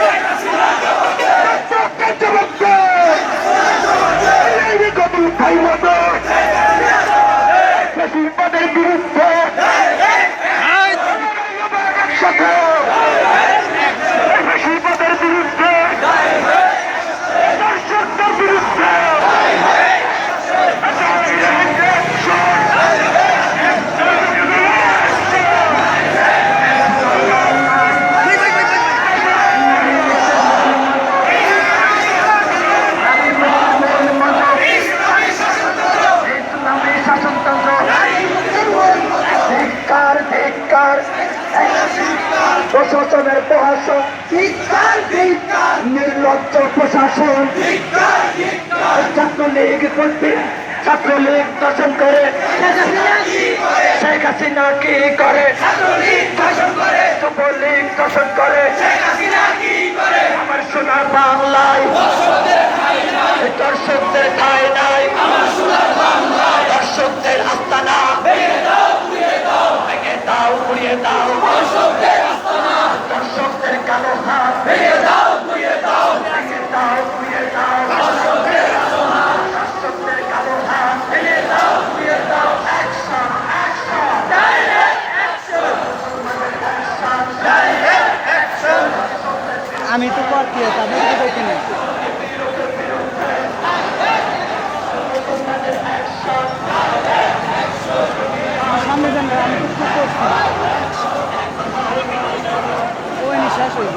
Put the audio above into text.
Yeah. প্রশাসনের প্রশাসন নির্লজ্জ প্রশাসন। ছাত্রলীগ কর্তৃক ছাত্রলীগ দর্শন করে। শেখ হাসিনা কি করে? যুবলীগ দর্শন করে। আমার সোনার বাংলায়। দর্শকদের খায় না আমি তো করছি তাদের তো দেখি না আমার সামনে যান না, আমি তো করছি ওই নিঃশ্বাস হয়ে